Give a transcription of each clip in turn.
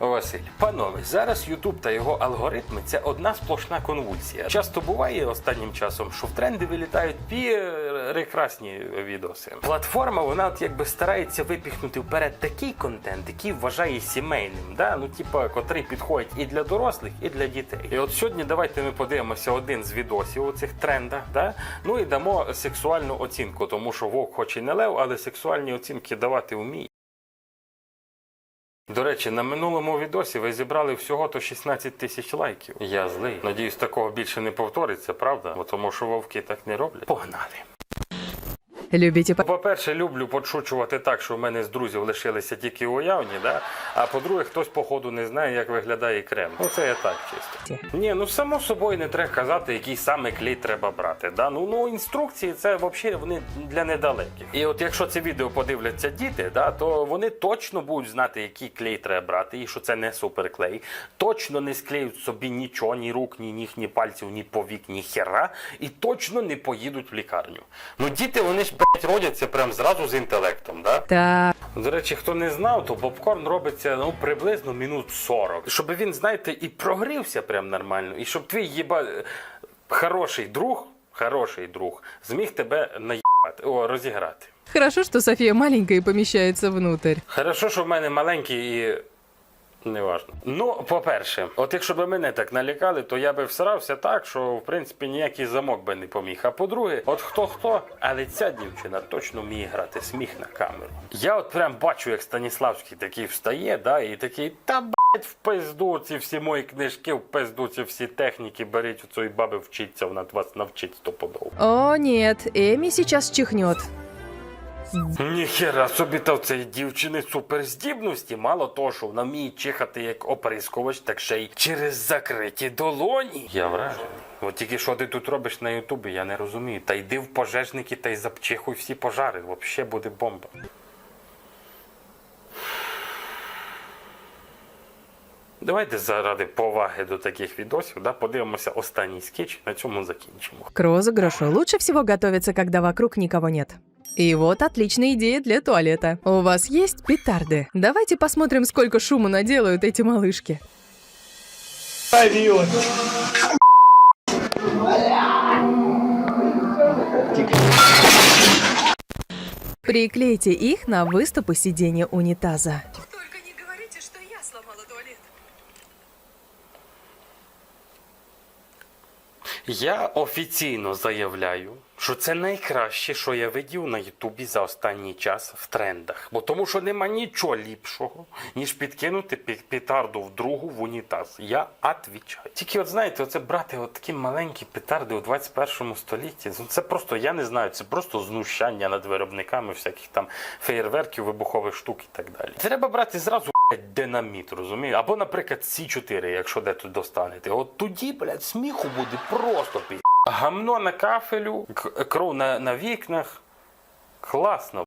Василь, панове, зараз Ютуб та його алгоритми це одна сплошна конвульсія. Часто буває останнім часом, що в тренди вилітають прекрасні відоси. Платформа, вона от якби старається випіхнути вперед такий контент, який вважає сімейним, да? ну типа, котрий підходить і для дорослих, і для дітей. І от сьогодні давайте ми подивимося один з відосів у цих трендах, да? ну і дамо сексуальну оцінку, тому що вовк хоч і не лев, але сексуальні оцінки давати вміє. До речі, на минулому відосі ви зібрали всього то 16 тисяч лайків. Я злий. Надіюсь, такого більше не повториться, правда? Бо тому що вовки так не роблять. Погнали. Любите по- По-перше, люблю подшучувати так, що в мене з друзів лишилися тільки уявні, да? а по-друге, хтось, походу, не знає, як виглядає крем. Ну, це я так чисто. Ні, ну само собою не треба казати, який саме клей треба брати. Да? Ну, ну інструкції це взагалі вони для недалеких. І от якщо це відео подивляться діти, да, то вони точно будуть знати, який клей треба брати, і що це не суперклей. Точно не склеють собі нічого, ні рук, ні ніг, ні пальців, ні повік, ні хера, і точно не поїдуть в лікарню. Ну діти, вони ж блядь, родяться прям зразу з інтелектом, да? Так, До речі, хто не знав, то попкорн робиться ну приблизно минут 40. Щоб він, знаєте, і прогрівся прям нормально, і щоб твій єба хороший друг, хороший друг, зміг тебе наїбати, о, розіграти. хорошо, что София маленькая и помещается внутрь. Хорошо, що в мене маленький і. Неважно. Ну, по-перше, от якщо б мене так налякали, то я би всрався так, що в принципі ніякий замок би не поміг. А по-друге, от хто хто, але ця дівчина точно вміє грати сміх на камеру. Я от прям бачу, як Станіславський такий встає, да, і такий, та блять, в пизду ці всі мої книжки, в пизду ці всі техніки, беріть у цієї баби вчиться, вона вас навчить стопудово. О, нет, Эми сейчас чихнет. Ніхера собі та в цієї дівчини суперздібності. Мало того, що вона вміє чихати як оприскувач, так ще й через закриті долоні. Я вражений. От тільки що ти тут робиш на Ютубі, я не розумію. Та йди в пожежники та й запчихуй всі пожари. Взагалі буде бомба. Давайте заради поваги до таких відосів, да, подивимося останній скетч, на цьому закінчимо. К розыгрышу лучше всего готовиться, когда вокруг никого нет. И вот отличная идея для туалета. У вас есть петарды? Давайте посмотрим, сколько шума наделают эти малышки. Приклейте их на выступы сиденья унитаза. Я офіційно заявляю, що це найкраще, що я видів на Ютубі за останній час в трендах. Бо тому що нема нічого ліпшого, ніж підкинути пі- петарду в другу в унітаз. Я отвічаю. Тільки от знаєте, оце брати от такі маленькі петарди у 21 столітті. ну, Це просто, я не знаю, це просто знущання над виробниками всяких там феєрверків, вибухових штук і так далі. Треба брати зразу динаміт, розумієш? Або, наприклад, С4, якщо де тут достанете. От тоді, блядь, сміху буде просто пі. Гамно на кафелю, кров на, на вікнах. Класно.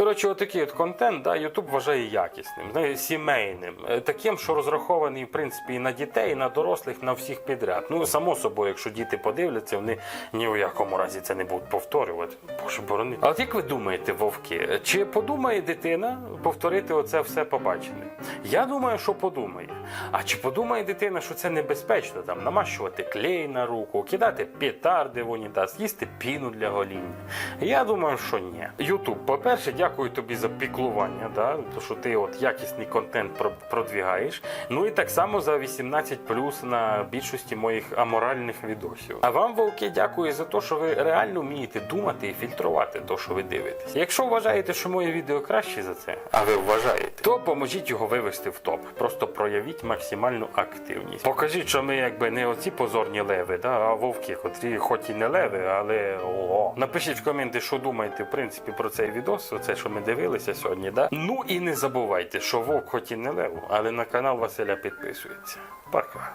Коротше, отакий от контент, да, YouTube вважає якісним, сімейним, е, таким, що розрахований, в принципі, і на дітей, і на дорослих, на всіх підряд. Ну, само собою, якщо діти подивляться, вони ні в якому разі це не будуть повторювати. Боже борони. А як ви думаєте, вовки, чи подумає дитина повторити оце все побачене? Я думаю, що подумає. А чи подумає дитина, що це небезпечно там намащувати клей на руку, кидати петарди в унітаз, їсти піну для гоління? Я думаю, що ні. Ютуб, по-перше, дякую тобі за піклування, да? то що ти от якісний контент продвігаєш. Ну і так само за 18 плюс на більшості моїх аморальних відосів. А вам, вовки, дякую за те, що ви реально вмієте думати і фільтрувати те, що ви дивитесь. Якщо вважаєте, що моє відео краще за це, а ви вважаєте, то поможіть його вивести в топ. Просто проявіть максимальну активність. Покажіть, що ми якби не оці позорні леви, да, а вовки, котрі хоч і не леви, але ого. Напишіть в коменти, що думаєте, в принципі, про цей відос, оце, що ми дивилися сьогодні. Да? Ну і не забувайте, що вовк хоч і не лев, але на канал Василя підписується. Пока.